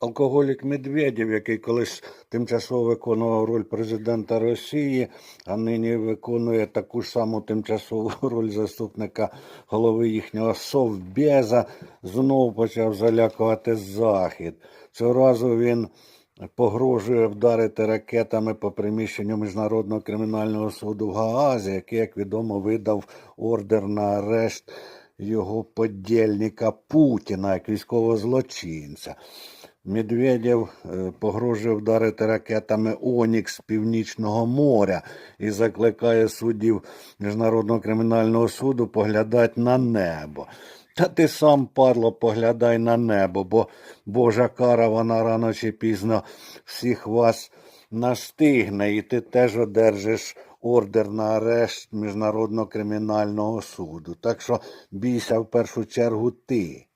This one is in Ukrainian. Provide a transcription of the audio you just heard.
алкоголік Медведєв, який колись тимчасово виконував роль президента Росії, а нині виконує таку саму тимчасову роль заступника голови їхнього Совбеза, знову почав залякувати Захід. Цього разу він погрожує вдарити ракетами по приміщенню Міжнародного кримінального суду в Гаазі, який, як відомо, видав ордер на арешт його подільника Путіна як військового злочинця. Медведєв е, погрожує вдарити ракетами Онікс Північного моря і закликає суддів Міжнародного кримінального суду поглядати на небо. Та ти сам, падло, поглядай на небо, бо Божа кара, вона рано чи пізно всіх вас настигне, і ти теж одержиш ордер на арешт Міжнародного кримінального суду. Так що бійся в першу чергу ти.